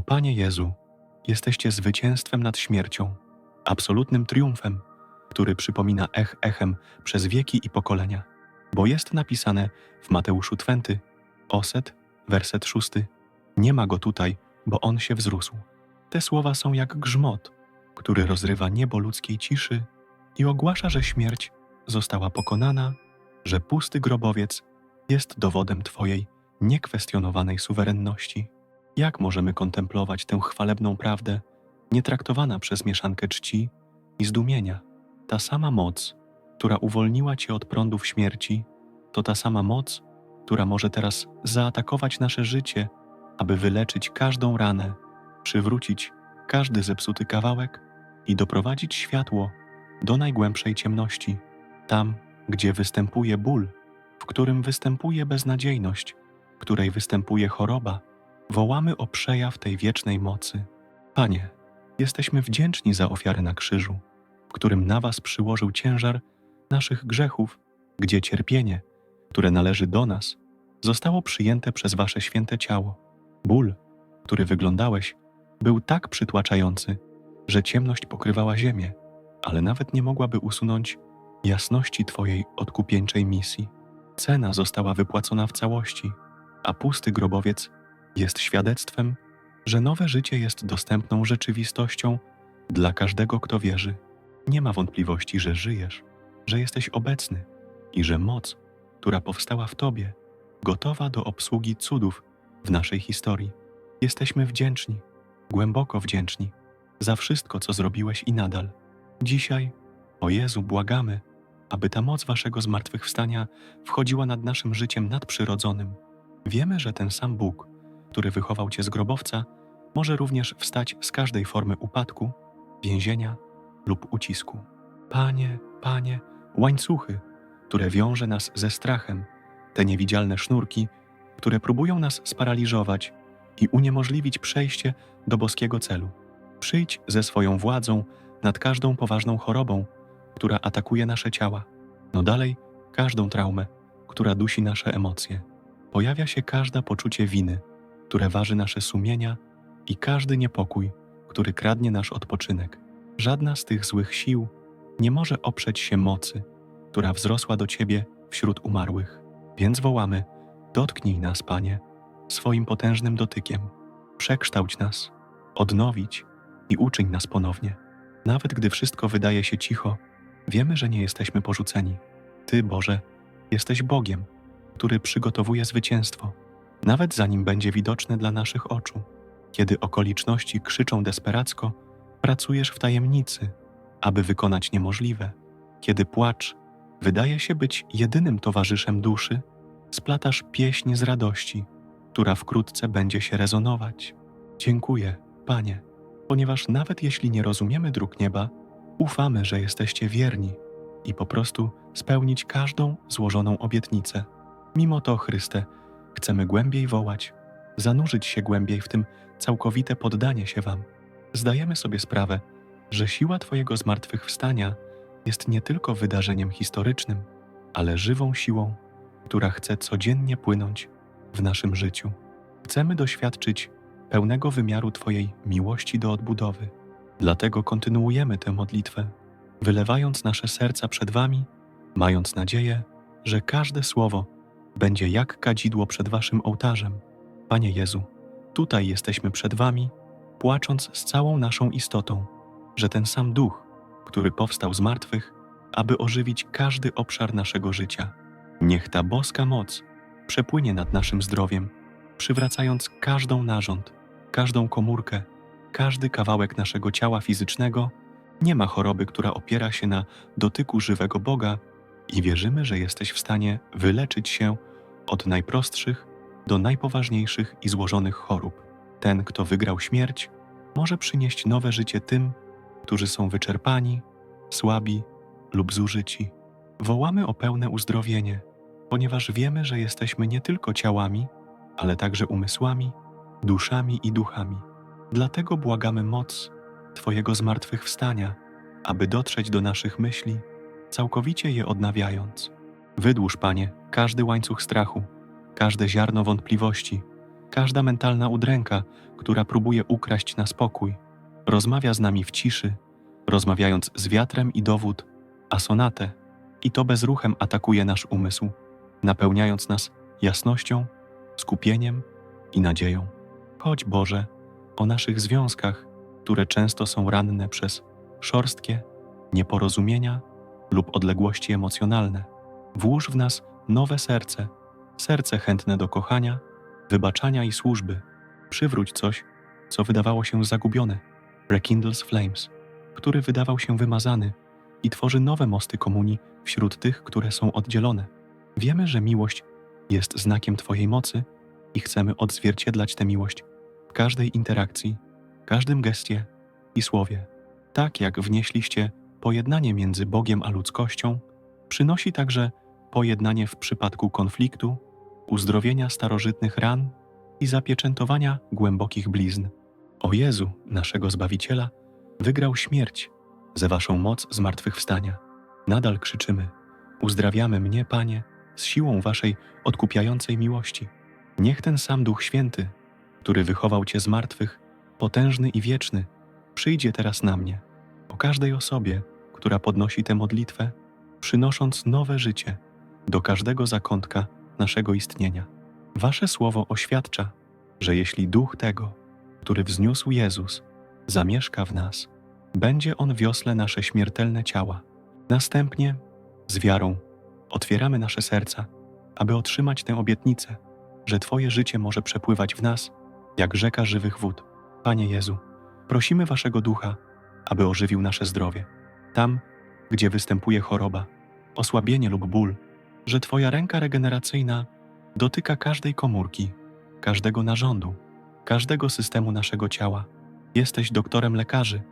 O Panie Jezu, jesteście zwycięstwem nad śmiercią, absolutnym triumfem, który przypomina ech echem przez wieki i pokolenia. Bo jest napisane w Mateuszu Twenty, Oset, werset szósty. Nie ma go tutaj, bo on się wzrósł. Te słowa są jak grzmot, który rozrywa niebo ludzkiej ciszy i ogłasza, że śmierć została pokonana, że pusty grobowiec jest dowodem Twojej niekwestionowanej suwerenności. Jak możemy kontemplować tę chwalebną prawdę, nietraktowana przez mieszankę czci i zdumienia? Ta sama moc, która uwolniła Cię od prądów śmierci, to ta sama moc, która może teraz zaatakować nasze życie, aby wyleczyć każdą ranę, przywrócić każdy zepsuty kawałek i doprowadzić światło do najgłębszej ciemności, tam, gdzie występuje ból, w którym występuje beznadziejność, w której występuje choroba, wołamy o przejaw tej wiecznej mocy. Panie, jesteśmy wdzięczni za ofiarę na krzyżu, w którym na Was przyłożył ciężar naszych grzechów, gdzie cierpienie, które należy do nas, zostało przyjęte przez Wasze święte ciało. Ból, który wyglądałeś, był tak przytłaczający, że ciemność pokrywała ziemię, ale nawet nie mogłaby usunąć jasności Twojej odkupieńczej misji. Cena została wypłacona w całości, a pusty grobowiec jest świadectwem, że nowe życie jest dostępną rzeczywistością dla każdego, kto wierzy. Nie ma wątpliwości, że żyjesz, że jesteś obecny i że moc, która powstała w Tobie, gotowa do obsługi cudów w naszej historii. Jesteśmy wdzięczni, głęboko wdzięczni za wszystko, co zrobiłeś i nadal. Dzisiaj, o Jezu, błagamy, aby ta moc Waszego zmartwychwstania wchodziła nad naszym życiem nadprzyrodzonym. Wiemy, że ten sam Bóg, który wychował Cię z grobowca, może również wstać z każdej formy upadku, więzienia lub ucisku. Panie, Panie, łańcuchy, które wiąże nas ze strachem, te niewidzialne sznurki, które próbują nas sparaliżować i uniemożliwić przejście do boskiego celu. Przyjdź ze swoją władzą nad każdą poważną chorobą, która atakuje nasze ciała. No dalej, każdą traumę, która dusi nasze emocje. Pojawia się każde poczucie winy, które waży nasze sumienia i każdy niepokój, który kradnie nasz odpoczynek. Żadna z tych złych sił nie może oprzeć się mocy, która wzrosła do Ciebie wśród umarłych. Więc wołamy: Dotknij nas, Panie, swoim potężnym dotykiem. Przekształć nas, odnowić i uczyń nas ponownie. Nawet gdy wszystko wydaje się cicho, wiemy, że nie jesteśmy porzuceni. Ty, Boże, jesteś Bogiem, który przygotowuje zwycięstwo, nawet zanim będzie widoczne dla naszych oczu. Kiedy okoliczności krzyczą desperacko, pracujesz w tajemnicy, aby wykonać niemożliwe. Kiedy płacz wydaje się być jedynym towarzyszem duszy, splatasz pieśń z radości, która wkrótce będzie się rezonować. Dziękuję, Panie, ponieważ nawet jeśli nie rozumiemy dróg nieba, ufamy, że jesteście wierni i po prostu spełnić każdą złożoną obietnicę. Mimo to, Chryste, chcemy głębiej wołać, zanurzyć się głębiej w tym całkowite poddanie się Wam. Zdajemy sobie sprawę, że siła Twojego zmartwychwstania jest nie tylko wydarzeniem historycznym, ale żywą siłą, która chce codziennie płynąć w naszym życiu. Chcemy doświadczyć pełnego wymiaru Twojej miłości do odbudowy. Dlatego kontynuujemy tę modlitwę, wylewając nasze serca przed Wami, mając nadzieję, że każde słowo będzie jak kadzidło przed Waszym ołtarzem. Panie Jezu, tutaj jesteśmy przed Wami, płacząc z całą naszą istotą, że ten sam duch, który powstał z martwych, aby ożywić każdy obszar naszego życia. Niech ta boska moc przepłynie nad naszym zdrowiem, przywracając każdą narząd, każdą komórkę, każdy kawałek naszego ciała fizycznego. Nie ma choroby, która opiera się na dotyku żywego Boga i wierzymy, że jesteś w stanie wyleczyć się od najprostszych do najpoważniejszych i złożonych chorób. Ten, kto wygrał śmierć, może przynieść nowe życie tym, którzy są wyczerpani, słabi lub zużyci. Wołamy o pełne uzdrowienie, ponieważ wiemy, że jesteśmy nie tylko ciałami, ale także umysłami, duszami i duchami. Dlatego błagamy moc Twojego zmartwychwstania, aby dotrzeć do naszych myśli, całkowicie je odnawiając. Wydłuż, Panie, każdy łańcuch strachu, każde ziarno wątpliwości, każda mentalna udręka, która próbuje ukraść na spokój, rozmawia z nami w ciszy, rozmawiając z wiatrem i dowód, a sonatę, i to bezruchem atakuje nasz umysł, napełniając nas jasnością, skupieniem i nadzieją. Chodź Boże o naszych związkach, które często są ranne przez szorstkie, nieporozumienia lub odległości emocjonalne. Włóż w nas nowe serce, serce chętne do kochania, wybaczania i służby. Przywróć coś, co wydawało się zagubione. Rekindles Flames, który wydawał się wymazany i tworzy nowe mosty komunii wśród tych, które są oddzielone. Wiemy, że miłość jest znakiem Twojej mocy i chcemy odzwierciedlać tę miłość w każdej interakcji, każdym gestie i słowie. Tak jak wnieśliście pojednanie między Bogiem a ludzkością, przynosi także pojednanie w przypadku konfliktu, uzdrowienia starożytnych ran i zapieczętowania głębokich blizn. O Jezu, naszego Zbawiciela, wygrał śmierć ze Waszą moc zmartwychwstania. Nadal krzyczymy: Uzdrawiamy mnie, Panie, z siłą Waszej odkupiającej miłości. Niech ten sam Duch Święty, który wychował Cię z martwych, potężny i wieczny, przyjdzie teraz na mnie, o każdej osobie, która podnosi tę modlitwę, przynosząc nowe życie do każdego zakątka naszego istnienia. Wasze słowo oświadcza, że jeśli duch tego, który wzniósł Jezus, zamieszka w nas, będzie on wiosle nasze śmiertelne ciała. Następnie, z wiarą, otwieramy nasze serca, aby otrzymać tę obietnicę, że Twoje życie może przepływać w nas, jak rzeka żywych wód. Panie Jezu, prosimy Waszego ducha, aby ożywił nasze zdrowie. Tam, gdzie występuje choroba, osłabienie lub ból, że Twoja ręka regeneracyjna dotyka każdej komórki, każdego narządu, każdego systemu naszego ciała. Jesteś doktorem lekarzy,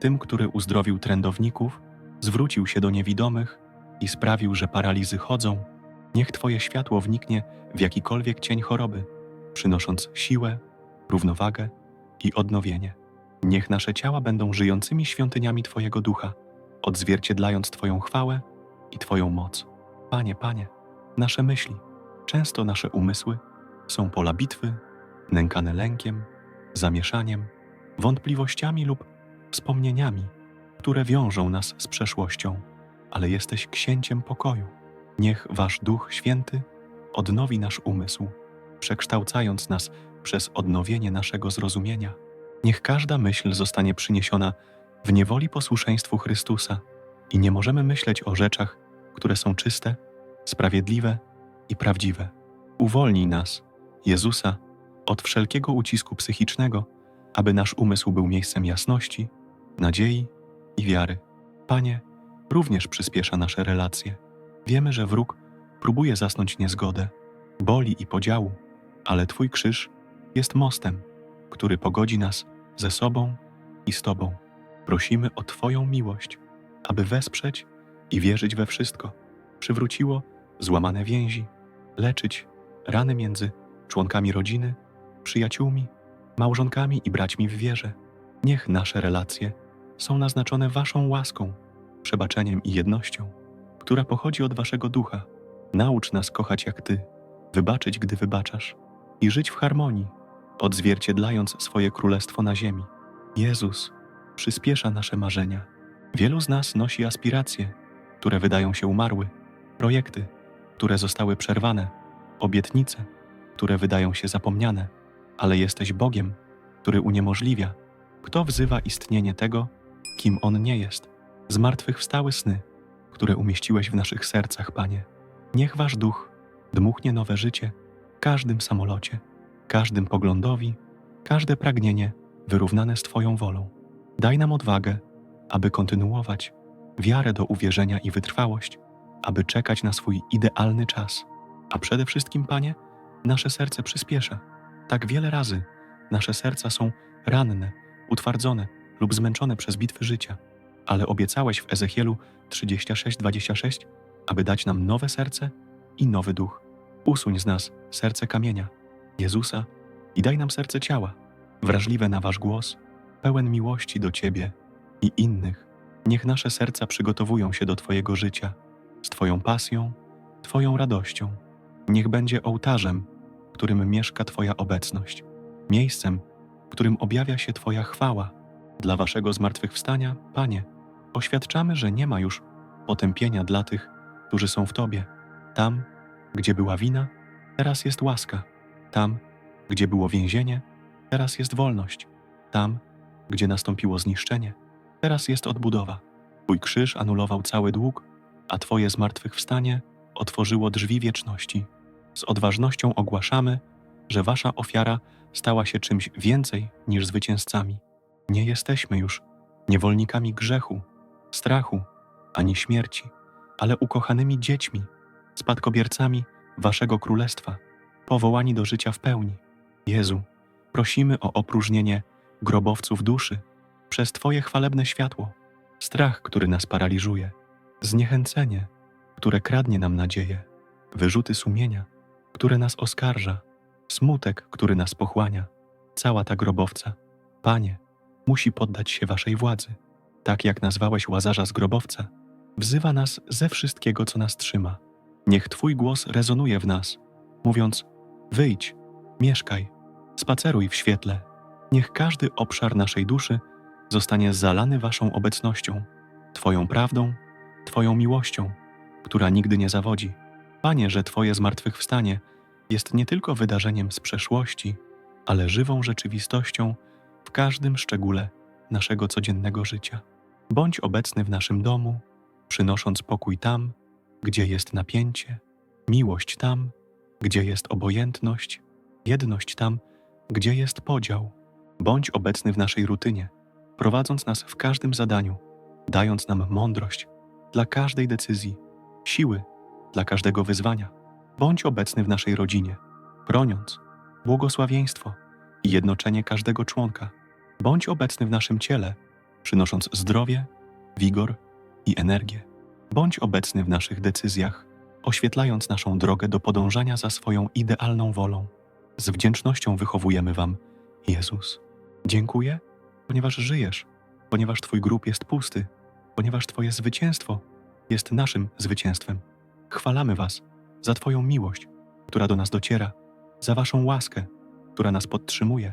tym, który uzdrowił trędowników, zwrócił się do niewidomych i sprawił, że paralizy chodzą. Niech Twoje światło wniknie w jakikolwiek cień choroby, przynosząc siłę, równowagę i odnowienie. Niech nasze ciała będą żyjącymi świątyniami Twojego ducha, odzwierciedlając Twoją chwałę i Twoją moc. Panie, Panie, nasze myśli, często nasze umysły są pola bitwy, nękane lękiem, zamieszaniem, wątpliwościami lub wspomnieniami, które wiążą nas z przeszłością, ale jesteś księciem pokoju. Niech Wasz Duch Święty odnowi nasz umysł, przekształcając nas przez odnowienie naszego zrozumienia. Niech każda myśl zostanie przyniesiona w niewoli posłuszeństwu Chrystusa i nie możemy myśleć o rzeczach, które są czyste, sprawiedliwe i prawdziwe. Uwolnij nas, Jezusa, od wszelkiego ucisku psychicznego, aby nasz umysł był miejscem jasności, nadziei i wiary. Panie, również przyspiesza nasze relacje. Wiemy, że wróg próbuje zasnąć niezgodę, boli i podziału, ale Twój krzyż jest mostem, który pogodzi nas ze sobą i z Tobą. Prosimy o Twoją miłość, aby wesprzeć i wierzyć we wszystko. Przywróciło złamane więzi, leczyć rany między członkami rodziny, przyjaciółmi, małżonkami i braćmi w wierze. Niech nasze relacje są naznaczone Waszą łaską, przebaczeniem i jednością, która pochodzi od Waszego ducha. Naucz nas kochać jak Ty, wybaczyć, gdy wybaczasz i żyć w harmonii, odzwierciedlając swoje królestwo na ziemi. Jezus przyspiesza nasze marzenia. Wielu z nas nosi aspiracje, które wydają się umarły, projekty, które zostały przerwane, obietnice, które wydają się zapomniane, ale jesteś Bogiem, który uniemożliwia. Kto wzywa istnienie tego, kim On nie jest? Zmartwychwstałe sny, które umieściłeś w naszych sercach, Panie. Niech Wasz duch dmuchnie nowe życie każdym samolocie, każdym poglądowi, każde pragnienie wyrównane z Twoją wolą. Daj nam odwagę, aby kontynuować, wiarę do uwierzenia i wytrwałość, aby czekać na swój idealny czas. A przede wszystkim, Panie, nasze serce przyspiesza. Tak wiele razy nasze serca są ranne, utwardzone lub zmęczone przez bitwy życia, ale obiecałeś w Ezechielu 36:26, aby dać nam nowe serce i nowy duch. Usuń z nas serce kamienia, Jezusa i daj nam serce ciała, wrażliwe na Wasz głos, pełen miłości do Ciebie i innych. Niech nasze serca przygotowują się do Twojego życia z Twoją pasją, Twoją radością. Niech będzie ołtarzem, którym mieszka Twoja obecność, miejscem, w którym objawia się Twoja chwała. Dla Waszego zmartwychwstania, Panie, oświadczamy, że nie ma już potępienia dla tych, którzy są w Tobie. Tam, gdzie była wina, teraz jest łaska. Tam, gdzie było więzienie, teraz jest wolność. Tam, gdzie nastąpiło zniszczenie, teraz jest odbudowa. Twój krzyż anulował cały dług, a Twoje zmartwychwstanie otworzyło drzwi wieczności. Z odważnością ogłaszamy, że Wasza ofiara stała się czymś więcej niż zwycięzcami. Nie jesteśmy już niewolnikami grzechu, strachu ani śmierci, ale ukochanymi dziećmi, spadkobiercami Waszego Królestwa, powołani do życia w pełni. Jezu, prosimy o opróżnienie grobowców duszy przez Twoje chwalebne światło, strach, który nas paraliżuje, zniechęcenie, które kradnie nam nadzieję, wyrzuty sumienia, które nas oskarża, smutek, który nas pochłania. Cała ta grobowca, Panie, musi poddać się Waszej władzy. Tak jak nazwałeś łazarza z grobowca, wzywa nas ze wszystkiego, co nas trzyma. Niech Twój głos rezonuje w nas, mówiąc: Wyjdź, mieszkaj, spaceruj w świetle. Niech każdy obszar naszej duszy zostanie zalany Waszą obecnością, Twoją prawdą, Twoją miłością, która nigdy nie zawodzi. Panie, że Twoje zmartwychwstanie jest nie tylko wydarzeniem z przeszłości, ale żywą rzeczywistością w każdym szczególe naszego codziennego życia. Bądź obecny w naszym domu, przynosząc pokój tam, gdzie jest napięcie, miłość tam, gdzie jest obojętność, jedność tam, gdzie jest podział. Bądź obecny w naszej rutynie, prowadząc nas w każdym zadaniu, dając nam mądrość dla każdej decyzji, siły dla każdego wyzwania. Bądź obecny w naszej rodzinie, chroniąc błogosławieństwo i jednoczenie każdego członka. Bądź obecny w naszym ciele, przynosząc zdrowie, wigor i energię. Bądź obecny w naszych decyzjach, oświetlając naszą drogę do podążania za swoją idealną wolą. Z wdzięcznością wychowujemy Wam, Jezus. Dziękuję, ponieważ żyjesz, ponieważ Twój grób jest pusty, ponieważ Twoje zwycięstwo jest naszym zwycięstwem. Chwalamy Was za Twoją miłość, która do nas dociera, za Waszą łaskę, która nas podtrzymuje,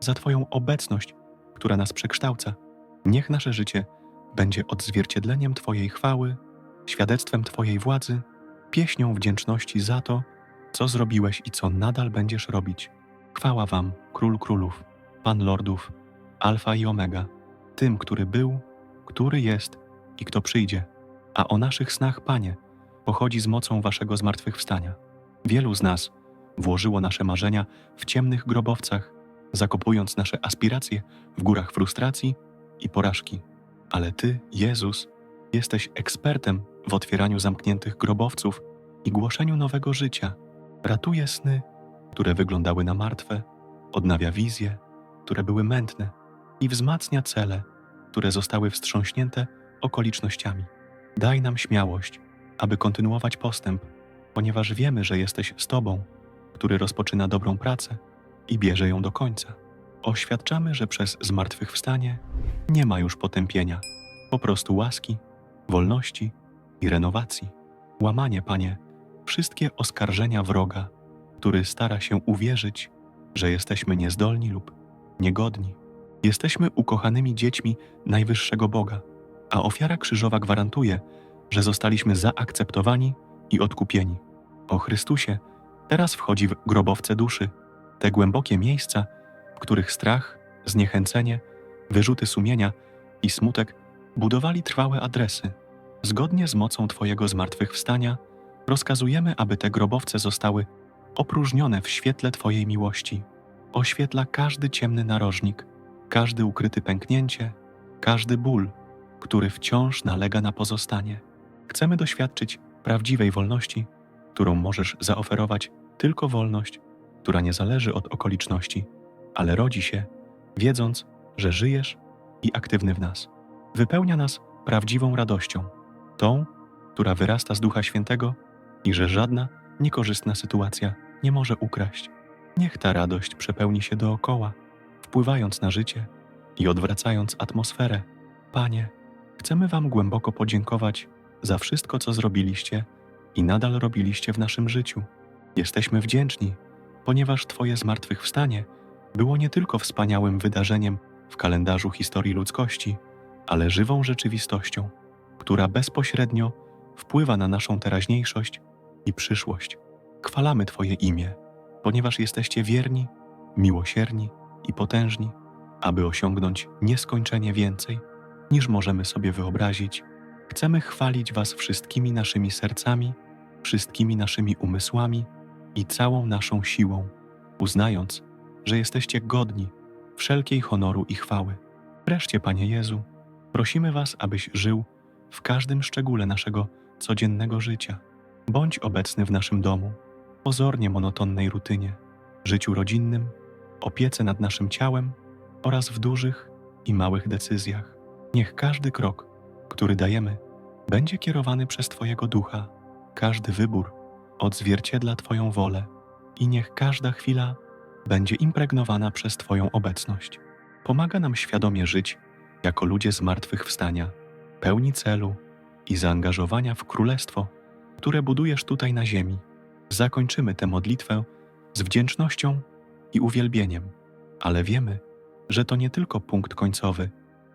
za Twoją obecność, która nas przekształca. Niech nasze życie będzie odzwierciedleniem Twojej chwały, świadectwem Twojej władzy, pieśnią wdzięczności za to, co zrobiłeś i co nadal będziesz robić. Chwała Wam, Król Królów, Pan Lordów, Alfa i Omega, tym, który był, który jest i kto przyjdzie. A o naszych snach, Panie, pochodzi z mocą Waszego zmartwychwstania. Wielu z nas włożyło nasze marzenia w ciemnych grobowcach, zakopując nasze aspiracje w górach frustracji i porażki. Ale Ty, Jezus, jesteś ekspertem w otwieraniu zamkniętych grobowców i głoszeniu nowego życia. Ratuje sny, które wyglądały na martwe, odnawia wizje, które były mętne i wzmacnia cele, które zostały wstrząśnięte okolicznościami. Daj nam śmiałość, aby kontynuować postęp, ponieważ wiemy, że jesteś z Tobą, który rozpoczyna dobrą pracę i bierze ją do końca. Oświadczamy, że przez zmartwychwstanie nie ma już potępienia, po prostu łaski, wolności i renowacji. Łamanie, Panie, wszystkie oskarżenia wroga, który stara się uwierzyć, że jesteśmy niezdolni lub niegodni. Jesteśmy ukochanymi dziećmi najwyższego Boga, a ofiara krzyżowa gwarantuje, że zostaliśmy zaakceptowani i odkupieni. O Chrystusie teraz wchodzi w grobowce duszy, te głębokie miejsca, w których strach, zniechęcenie, wyrzuty sumienia i smutek budowali trwałe adresy. Zgodnie z mocą Twojego zmartwychwstania rozkazujemy, aby te grobowce zostały opróżnione w świetle Twojej miłości. Oświetla każdy ciemny narożnik, każdy ukryty pęknięcie, każdy ból, który wciąż nalega na pozostanie. Chcemy doświadczyć prawdziwej wolności, którą możesz zaoferować tylko wolność, która nie zależy od okoliczności, ale rodzi się, wiedząc, że żyjesz i aktywny w nas. Wypełnia nas prawdziwą radością, tą, która wyrasta z Ducha Świętego i że żadna niekorzystna sytuacja nie może ukraść. Niech ta radość przepełni się dookoła, wpływając na życie i odwracając atmosferę. Panie, chcemy Wam głęboko podziękować za wszystko, co zrobiliście i nadal robiliście w naszym życiu. Jesteśmy wdzięczni ponieważ Twoje zmartwychwstanie było nie tylko wspaniałym wydarzeniem w kalendarzu historii ludzkości, ale żywą rzeczywistością, która bezpośrednio wpływa na naszą teraźniejszość i przyszłość. Chwalamy Twoje imię, ponieważ jesteście wierni, miłosierni i potężni, aby osiągnąć nieskończenie więcej, niż możemy sobie wyobrazić. Chcemy chwalić Was wszystkimi naszymi sercami, wszystkimi naszymi umysłami i całą naszą siłą, uznając, że jesteście godni wszelkiej honoru i chwały. Wreszcie, Panie Jezu, prosimy Was, abyś żył w każdym szczególe naszego codziennego życia. Bądź obecny w naszym domu, pozornie monotonnej rutynie, życiu rodzinnym, opiece nad naszym ciałem oraz w dużych i małych decyzjach. Niech każdy krok, który dajemy, będzie kierowany przez Twojego ducha, każdy wybór odzwierciedla Twoją wolę i niech każda chwila będzie impregnowana przez Twoją obecność. Pomaga nam świadomie żyć jako ludzie zmartwychwstania, pełni celu i zaangażowania w królestwo, które budujesz tutaj na ziemi. Zakończymy tę modlitwę z wdzięcznością i uwielbieniem, ale wiemy, że to nie tylko punkt końcowy,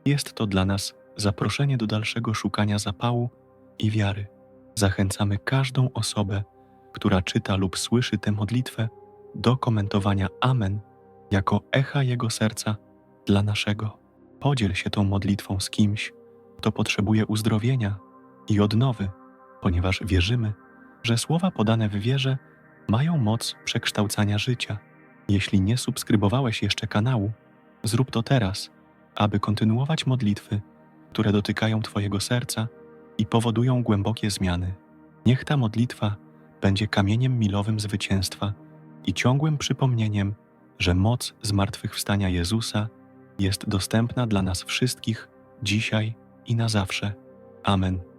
jest to dla nas zaproszenie do dalszego szukania zapału i wiary. Zachęcamy każdą osobę, która czyta lub słyszy tę modlitwę, do komentowania Amen jako echa Jego serca dla naszego. Podziel się tą modlitwą z kimś, kto potrzebuje uzdrowienia i odnowy, ponieważ wierzymy, że słowa podane w wierze mają moc przekształcania życia. Jeśli nie subskrybowałeś jeszcze kanału, zrób to teraz, aby kontynuować modlitwy, które dotykają Twojego serca i powodują głębokie zmiany. Niech ta modlitwa będzie kamieniem milowym zwycięstwa i ciągłym przypomnieniem, że moc zmartwychwstania Jezusa jest dostępna dla nas wszystkich dzisiaj i na zawsze. Amen.